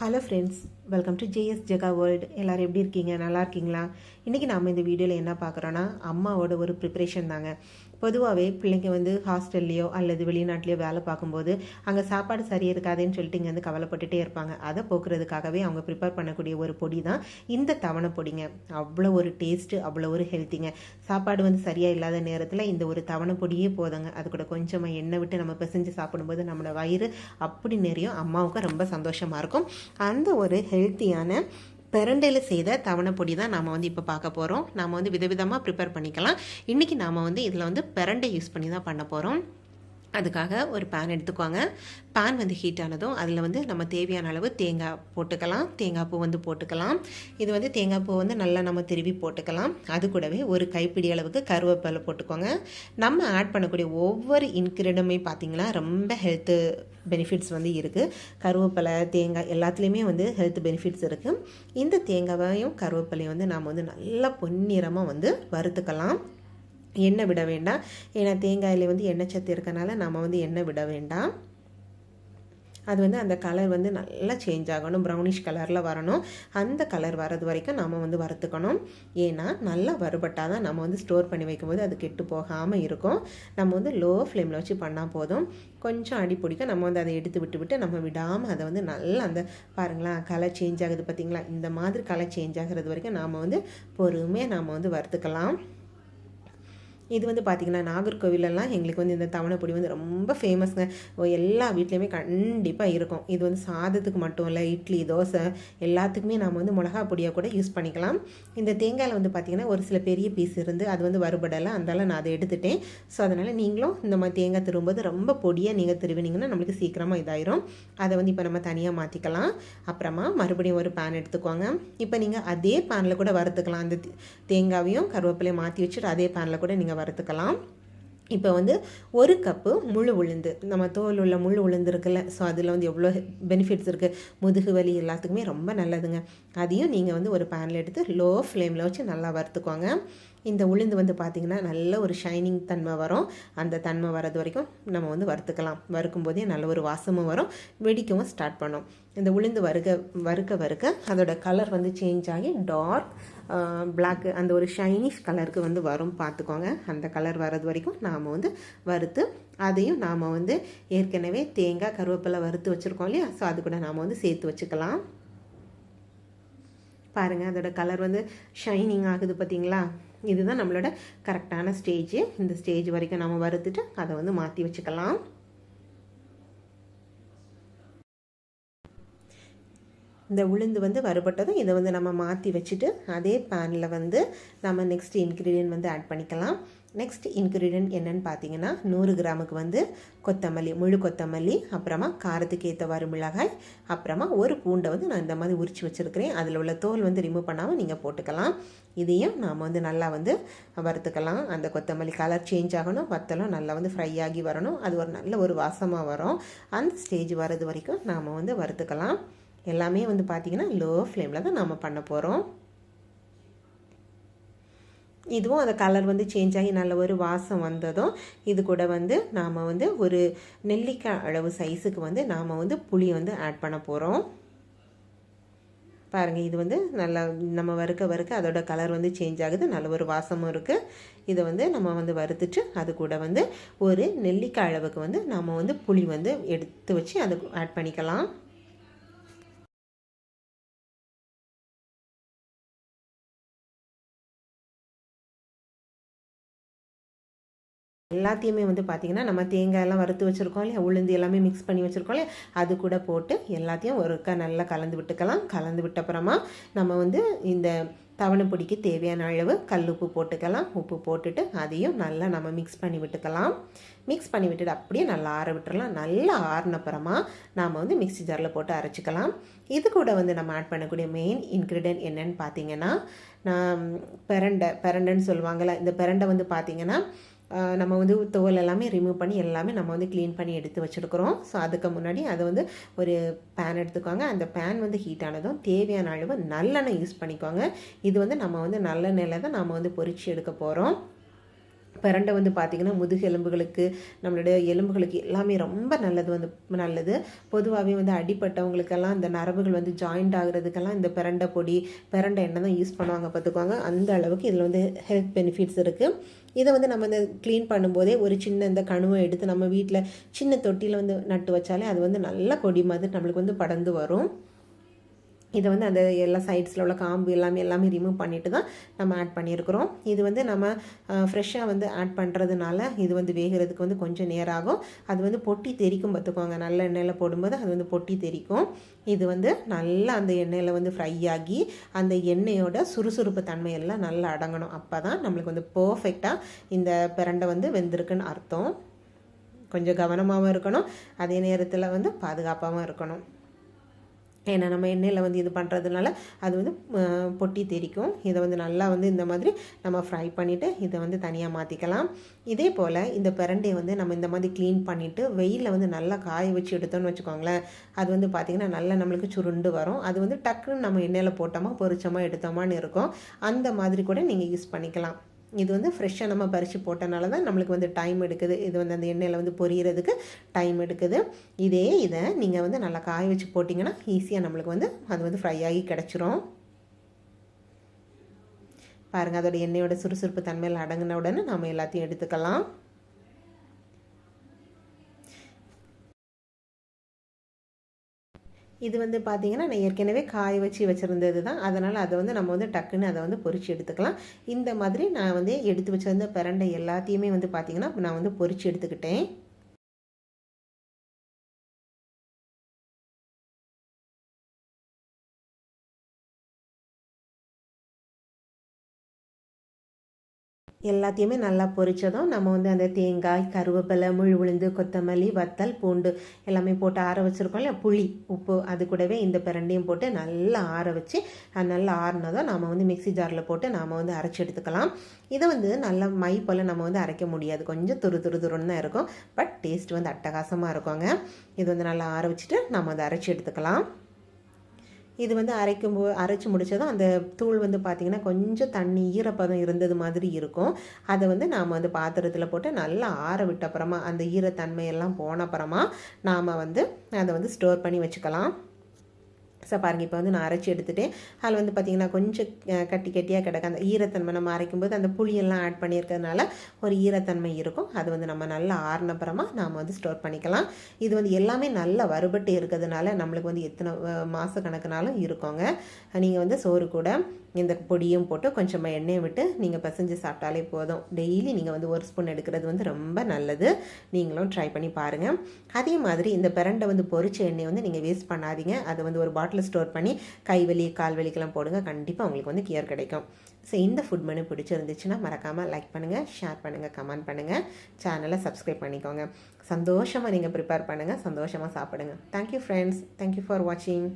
Hello friends welcome to JS Jega world எல்லோரும் எப்படி இருக்கீங்க? நல்லா இருக்கீங்களா? இன்றைக்கி நாம் இந்த வீடியோவில் என்ன பார்க்குறோன்னா அம்மாவோட ஒரு ப்ரிப்ரேஷன் தாங்க. பொதுவாகவே பிள்ளைங்க வந்து ஹாஸ்டல்லையோ அல்லது வெளிநாட்டிலையோ வேலை பார்க்கும்போது அங்கே சாப்பாடு சரியாக இருக்காதுன்னு சொல்லிட்டு இங்கே வந்து கவலைப்பட்டுட்டே இருப்பாங்க. அதை போக்குறதுக்காகவே அவங்க ப்ரிப்பேர் பண்ணக்கூடிய ஒரு பொடி தான் இந்த தவணை பொடிங்க. அவ்வளோ ஒரு டேஸ்ட்டு அவ்வளோ ஒரு ஹெல்த்திங்க சாப்பாடு வந்து சரியாக இல்லாத நேரத்தில் இந்த ஒரு தவணை பொடியே போதுங்க. அது கூட கொஞ்சமாக எண்ணெய் விட்டு நம்ம பிசைஞ்சு சாப்பிடும்போது நம்மளோட வயிறு அப்படி நிறையும் அம்மாவுக்கு ரொம்ப சந்தோஷமாக இருக்கும். அந்த ஒரு ஹெல்த்தியான பெரண்டையில் செய்த தவணை பொடி தான் நாம் வந்து இப்போ பார்க்க போகிறோம் நாம் வந்து விதவிதமாக ப்ரிப்பேர் பண்ணிக்கலாம். இன்றைக்கி நாம் வந்து இதில் வந்து பெரண்டை யூஸ் பண்ணி தான் பண்ண போகிறோம் அதுக்காக ஒரு பேன் எடுத்துக்கோங்க. பேன் வந்து ஹீட் ஆனதும் அதில் வந்து நம்ம தேவையான அளவு தேங்காய் போட்டுக்கலாம். தேங்காய் பூ வந்து போட்டுக்கலாம். இது வந்து தேங்காய் பூ வந்து நல்லா நம்ம திருவி போட்டுக்கலாம். அது கூடவே ஒரு கைப்பிடி அளவுக்கு கருவேப்பிலை போட்டுக்கோங்க. நம்ம ஆட் பண்ணக்கூடிய ஒவ்வொரு இன்க்ரீடியமே பார்த்திங்கன்னா ரொம்ப ஹெல்த்து பெனிஃபிட்ஸ் வந்து இருக்குது கருவேப்பிலை தேங்காய் எல்லாத்துலேயுமே வந்து ஹெல்த் பெனிஃபிட்ஸ் இருக்குது இந்த தேங்காவையும் கருவேப்பிலையும் வந்து நாம் வந்து நல்லா பொன்னிறமாக வந்து வறுத்துக்கலாம். எண்ணெய் விட வேண்டாம். ஏன்னா தேங்காயில் வந்து எண்ணெய் சத்து இருக்கனால நம்ம வந்து எண்ணெய் விட வேண்டாம். அது வந்து அந்த கலர் வந்து நல்லா சேஞ்ச் ஆகணும். ப்ரௌனிஷ் கலரில் வரணும். அந்த கலர் வரது வரைக்கும் நம்ம வந்து வறுத்துக்கணும். ஏன்னா நல்லா வறுபட்டால் தான் நம்ம வந்து ஸ்டோர் பண்ணி வைக்கும்போது அது கெட்டு போகாமல் இருக்கும். நம்ம வந்து லோ ஃப்ளேமில் வச்சு பண்ணால் போதும். கொஞ்சம் அடி பிடிக்க நம்ம வந்து அதை எடுத்து விட்டு விட்டு நம்ம விடாமல் அதை வந்து நல்லா அந்த பாருங்களேன் கலர் சேஞ்ச் ஆகுது பார்த்திங்களா இந்த மாதிரி கலர் சேஞ்ச் ஆகிறது வரைக்கும் நாம் வந்து பொறுமையாக நாம் வந்து வறுத்துக்கலாம். இது வந்து பார்த்திங்கன்னா நாகர்கோவிலெல்லாம் எங்களுக்கு வந்து இந்த தவணைப்பொடி வந்து ரொம்ப ஃபேமஸ்ங்க எல்லா வீட்லேயுமே கண்டிப்பாக இருக்கும். இது வந்து சாதத்துக்கு மட்டும் இல்லை இட்லி தோசை எல்லாத்துக்குமே நம்ம வந்து மிளகா பொடியாக கூட யூஸ் பண்ணிக்கலாம். இந்த தேங்காயில் வந்து பார்த்திங்கன்னா ஒரு சில பெரிய பீஸ் இருந்து அது வந்து வறுபடலை. அந்தால நான் அதை எடுத்துட்டேன். ஸோ அதனால் நீங்களும் இந்த மாதிரி தேங்காய் திரும்பும்போது ரொம்ப பொடியாக நீங்கள் திருவினீங்கன்னா நம்மளுக்கு சீக்கிரமாக இதாயிரும். அதை வந்து இப்போ நம்ம தனியாக மாற்றிக்கலாம் அப்புறமா மறுபடியும் ஒரு பேன் எடுத்துக்கோங்க. இப்போ நீங்கள் அதே பேனில் கூட வறுத்துக்கலாம். அந்த தேங்காவையும் கருவேப்பிலையும் மாற்றி வச்சுட்டு அதே பேனில் கூட நீங்கள் வறுத்துக்கலாம் இப்போ வந்து ஒரு கப்பு முழு உளுந்து. நம்ம தோல் உள்ள முழு உளுந்து இருக்குல்ல ஸோ அதில் வந்து எவ்வளோ பெனிஃபிட்ஸ் இருக்குது முதுகு வலி எல்லாத்துக்குமே ரொம்ப நல்லதுங்க. அதையும் நீங்கள் வந்து ஒரு பேனில் எடுத்து லோ ஃப்ளேமில் வச்சு நல்லா வறுத்துக்கோங்க. இந்த உளுந்து வந்து பார்த்திங்கன்னா நல்ல ஒரு ஷைனிங் தன்மை வரும். அந்த தன்மை வர்றது வரைக்கும் நம்ம வந்து வறுத்துக்கலாம். வறுக்கும் போதே நல்ல ஒரு வாசமும் வரும். வெடிக்கவும் ஸ்டார்ட் பண்ணும். இந்த உளுந்து வறுக்க வறுக்க வறுக்க அதோட கலர் வந்து சேஞ்ச் ஆகி டார்க் பிளாக் அந்த ஒரு ஷைனிஷ் கலருக்கு வந்து வரும் பார்த்துக்கோங்க அந்த கலர் வர்றது வரைக்கும் நாம் வந்து வறுத்து அதையும் நாம் வந்து ஏற்கனவே தேங்காய் கருவேப்பிலை வறுத்து வச்சுருக்கோம் இல்லையா? ஸோ அது கூட நாம் வந்து சேர்த்து வச்சுக்கலாம். பாருங்கள் அதோட கலர் வந்து ஷைனிங் ஆகுது பார்த்தீங்களா இதுதான் நம்மளோட கரெக்டான ஸ்டேஜ் இந்த ஸ்டேஜ் வரைக்கும் நம்ம வறுத்துட்டு அதை வந்து மாற்றி வச்சுக்கலாம். இந்த உளுந்து வந்து வறுபட்டதும் இதை வந்து நம்ம மாற்றி வச்சுட்டு அதே பேனில் வந்து நம்ம நெக்ஸ்ட் இன்க்ரீடியன்ட் வந்து ஆட் பண்ணிக்கலாம். நெக்ஸ்ட் இன்க்ரீடியன்ட் என்னென்னு பார்த்தீங்கன்னா நூறு கிராமுக்கு வந்து கொத்தமல்லி முழு கொத்தமல்லி அப்புறமா காரத்துக்கு ஏற்றவாறு மிளகாய் அப்புறமா ஒரு பூண்டை வந்து நான் இந்த மாதிரி உரித்து வச்சுருக்கிறேன். அதில் உள்ள தோல் வந்து ரிமூவ் பண்ணாமல் நீங்கள் போட்டுக்கலாம். இதையும் நாம் வந்து நல்லா வந்து வறுத்துக்கலாம். அந்த கொத்தமல்லி கலர் சேஞ்ச் ஆகணும். வத்தலும் நல்லா வந்து ஃப்ரை ஆகி வரணும். அது ஒரு நல்ல ஒரு வாசமாக வரும். அந்த ஸ்டேஜ் வர்றது வரைக்கும் நாம் வந்து வறுத்துக்கலாம். எல்லாமே வந்து பார்த்திங்கன்னா லோ ஃப்ளேமில் தான் நம்ம பண்ண போகிறோம் இதுவும் அந்த கலர் வந்து சேஞ்ச் ஆகி நல்ல ஒரு வாசம் வந்ததும் இது கூட வந்து நாம் வந்து ஒரு நெல்லிக்காய் அளவு சைஸுக்கு வந்து நாம் வந்து புளி வந்து ஆட் பண்ண போகிறோம் பாருங்கள் இது வந்து நல்லா நம்ம வறுக்க வறுக்க அதோட கலர் வந்து சேஞ்ச் ஆகுது. நல்ல ஒரு வாசமும் இருக்குது இதை வந்து நம்ம வந்து வறுத்துட்டு அது கூட வந்து ஒரு நெல்லிக்காய் அளவுக்கு வந்து நம்ம வந்து புளி வந்து எடுத்து வச்சு அது ஆட் பண்ணிக்கலாம். எல்லாத்தையுமே வந்து பார்த்திங்கன்னா நம்ம தேங்காயெல்லாம் வறுத்து வச்சுருக்கோம் இல்லையா? உளுந்து எல்லாமே மிக்ஸ் பண்ணி வச்சுருக்கோம் இல்லையா? அது கூட போட்டு எல்லாத்தையும் ஒருக்கா நல்லா கலந்து விட்டுக்கலாம். கலந்து விட்ட அப்புறமா நம்ம வந்து இந்த தவணைப்பொடிக்கு தேவையான அளவு கல் உப்பு போட்டுக்கலாம். உப்பு போட்டுட்டு அதையும் நல்லா நம்ம மிக்ஸ் பண்ணி விட்டுக்கலாம். மிக்ஸ் பண்ணி விட்டுட்டு அப்படியே நல்லா ஆற விட்டுறலாம். நல்லா ஆறினப்புறமா நாம் வந்து மிக்ஸி ஜாரில் போட்டு அரைச்சிக்கலாம். இது கூட வந்து நம்ம ஆட் பண்ணக்கூடிய மெயின் இன்க்ரீடியன்ட் என்னன்னு பார்த்தீங்கன்னா நான் பெரண்டை பெரண்டைன்னு சொல்லுவாங்கள்ல இந்த பெரண்டை வந்து பார்த்திங்கன்னா நம்ம வந்து தோல் எல்லாமே ரிமூவ் பண்ணி எல்லாமே நம்ம வந்து க்ளீன் பண்ணி எடுத்து வச்சுருக்குறோம். ஸோ அதுக்கு முன்னாடி அதை வந்து ஒரு பேன் எடுத்துக்கோங்க. அந்த பேன் வந்து ஹீட் ஆனதும் தேவையான அளவு நல்லெண்ணெய் யூஸ் பண்ணிக்கோங்க. இது வந்து நம்ம வந்து நல்லெண்ணெயில் தான் நம்ம வந்து பொறிச்சு எடுக்க போகிறோம் பிரண்டை வந்து பார்த்திங்கன்னா முதுகு எலும்புகளுக்கு நம்மளுடைய எலும்புகளுக்கு எல்லாமே ரொம்ப நல்லது வந்து நல்லது. பொதுவாகவே வந்து அடிப்பட்டவங்களுக்கெல்லாம் இந்த நரம்புகள் வந்து ஜாயிண்ட் ஆகுறதுக்கெல்லாம் இந்த பிரண்டை பொடி பிரண்டை எண்ணெய் தான் யூஸ் பண்ணுவாங்க பார்த்துக்குவாங்க அந்த அளவுக்கு இதில் வந்து ஹெல்த் பெனிஃபிட்ஸ் இருக்குது இதை வந்து நம்ம இந்த க்ளீன் பண்ணும்போதே ஒரு சின்ன இந்த கணுவை எடுத்து நம்ம வீட்டில் சின்ன தொட்டியில் வந்து நட்டு வச்சாலே அது வந்து நல்ல கொடி மாதிரி நம்மளுக்கு வந்து படர்ந்து வரும். இதை வந்து அந்த எல்லா சைட்ஸில் உள்ள காம்பு எல்லாமே எல்லாமே ரிமூவ் பண்ணிட்டு தான் நம்ம ஆட் பண்ணியிருக்கிறோம். இது வந்து நம்ம ஃப்ரெஷ்ஷாக வந்து ஆட் பண்ணுறதுனால இது வந்து வேகிறதுக்கு வந்து கொஞ்சம் நேரம் ஆகும். அது வந்து பொட்டி தெரிக்கும் பார்த்துக்கோங்க. நல்ல எண்ணெயில் போடும்போது அது வந்து பொட்டி தெரிக்கும். இது வந்து நல்லா அந்த எண்ணெயில் வந்து ஃப்ரை ஆகி அந்த எண்ணெயோட சுறுசுறுப்பு தன்மையெல்லாம் நல்லா அடங்கணும். அப்போ தான் நம்மளுக்கு வந்து பர்ஃபெக்டாக இந்த பிரண்டை வந்து வெந்திருக்குன்னு அர்த்தம். கொஞ்சம் கவனமாகவும் இருக்கணும். அதே நேரத்தில் வந்து பாதுகாப்பாகவும் இருக்கணும். ஏன்னா நம்ம எண்ணெயில் வந்து இது பண்ணுறதுனால அது வந்து பொட்டி தெரிக்கும் இதை வந்து நல்லா வந்து இந்த மாதிரி நம்ம ஃப்ரை பண்ணிவிட்டு இதை வந்து தனியாக மாற்றிக்கலாம் இதே போல் இந்த பிரண்டையை வந்து நம்ம இந்த மாதிரி க்ளீன் பண்ணிவிட்டு வெயிலில் வந்து நல்லா காய வச்சு எடுத்தோம்னு வச்சுக்கோங்களேன். அது வந்து பார்த்திங்கன்னா நல்லா நம்மளுக்கு சுருண்டு வரும். அது வந்து டக்குன்னு நம்ம எண்ணெயில் போட்டோமா பொரிச்சோமா எடுத்தோமான்னு இருக்கும். அந்த மாதிரி கூட நீங்கள் யூஸ் பண்ணிக்கலாம். இது வந்து ஃப்ரெஷ்ஷாக நம்ம பறித்து போட்டனால தான் நம்மளுக்கு வந்து டைம் எடுக்குது. இது வந்து அந்த எண்ணெயில் வந்து பொரியறதுக்கு டைம் எடுக்குது. இதே இதை நீங்கள் வந்து நல்லா காய வச்சு போட்டிங்கன்னா ஈஸியாக நம்மளுக்கு வந்து அது வந்து ஃப்ரை ஆகி கிடச்சிரும். பாருங்கள் அதோட எண்ணெயோட சுறுசுறுப்பு தன்மையில் அடங்கின உடனே நம்ம எல்லாத்தையும் எடுத்துக்கலாம். இது வந்து பார்த்திங்கன்னா நான் ஏற்கனவே காய வச்சு வச்சுருந்தது தான் அதனால் அதை வந்து நம்ம வந்து டக்குன்னு அதை வந்து பொறிச்சு எடுத்துக்கலாம். இந்த மாதிரி நான் வந்து எடுத்து வச்சிருந்த பிரண்டை எல்லாத்தையுமே வந்து பார்த்திங்கன்னா நான் வந்து பொறிச்சு எடுத்துக்கிட்டேன். எல்லாத்தையுமே நல்லா பொரிச்சதும் நம்ம வந்து அந்த தேங்காய் கருவேப்பிலை முழு உளுந்து கொத்தமல்லி வத்தல் பூண்டு எல்லாமே போட்டு ஆற வச்சுருக்கோம் இல்லை புளி உப்பு அது கூடவே இந்த பிரண்டையும் போட்டு நல்லா ஆற வச்சு அது நல்லா ஆறினதும் நாம் வந்து மிக்சி ஜாரில் போட்டு நாம் வந்து அரைச்சி எடுத்துக்கலாம். இதை வந்து நல்லா மை போல் நம்ம வந்து அரைக்க முடியாது. கொஞ்சம் துரு துரு துருன்னு தான் இருக்கும். பட் டேஸ்ட் வந்து அட்டகாசமாக இருக்குங்க. இது வந்து நல்லா ஆற வச்சுட்டு நம்ம அதை அரைச்சி எடுத்துக்கலாம். இது வந்து அரைக்கும் போ அரைச்சி முடித்ததும் அந்த தூள் வந்து பார்த்திங்கன்னா கொஞ்சம் தண்ணி ஈரப்பதம் இருந்தது மாதிரி இருக்கும். அதை வந்து நாம் வந்து பாத்திரத்தில் போட்டு நல்லா ஆற விட்ட அப்புறமா அந்த ஈரத்தன்மையெல்லாம் போன அப்புறமா நாம் வந்து அதை வந்து ஸ்டோர் பண்ணி வச்சுக்கலாம். ஸோ பாருங்கள் இப்போ வந்து நான் அரைச்சி எடுத்துகிட்டேன் அதில் வந்து பார்த்திங்கன்னா கொஞ்சம் கட்டி கட்டியாக கிடக்கு. அந்த ஈரத்தன்மை நம்ம அரைக்கும்போது அந்த புளியெல்லாம் ஆட் பண்ணியிருக்கிறதுனால ஒரு ஈரத்தன்மை இருக்கும். அது வந்து நம்ம நல்லா ஆறினப்புறமா நாம் வந்து ஸ்டோர் பண்ணிக்கலாம். இது வந்து எல்லாமே நல்லா வறுபட்டு இருக்கிறதுனால நம்மளுக்கு வந்து எத்தனை மாத கணக்குனாலும் இருக்குங்க. நீங்கள் வந்து சோறு கூட இந்த பொடியும் போட்டு கொஞ்சமாக எண்ணெயை விட்டு நீங்கள் பிசைஞ்சு சாப்பிட்டாலே போதும். டெய்லி நீங்கள் வந்து ஒரு ஸ்பூன் எடுக்கிறது வந்து ரொம்ப நல்லது. நீங்களும் ட்ரை பண்ணி பாருங்கள் அதே மாதிரி இந்த பிரண்டை வந்து பொறிச்ச எண்ணெயை வந்து நீங்கள் வேஸ்ட் பண்ணாதீங்க. அதை வந்து ஒரு பாட்டில் ஸ்டோர் பண்ணி கைவலி கால் வலிக்கெல்லாம் போடுங்க. கண்டிப்பாக உங்களுக்கு வந்து கியர் கிடைக்கும். ஸோ இந்த ஃபுட் மெனு பிடிச்சிருந்துச்சுன்னா மறக்காமல் லைக் பண்ணுங்கள் ஷேர் பண்ணுங்கள் கமெண்ட் பண்ணுங்கள் சேனலை சப்ஸ்கிரைப் பண்ணிக்கோங்க. சந்தோஷமாக நீங்கள் ப்ரிப்பேர் பண்ணுங்கள் சந்தோஷமாக சாப்பிடுங்க. தேங்க்யூ ஃப்ரெண்ட்ஸ் தேங்க்யூ ஃபார் வாட்சிங்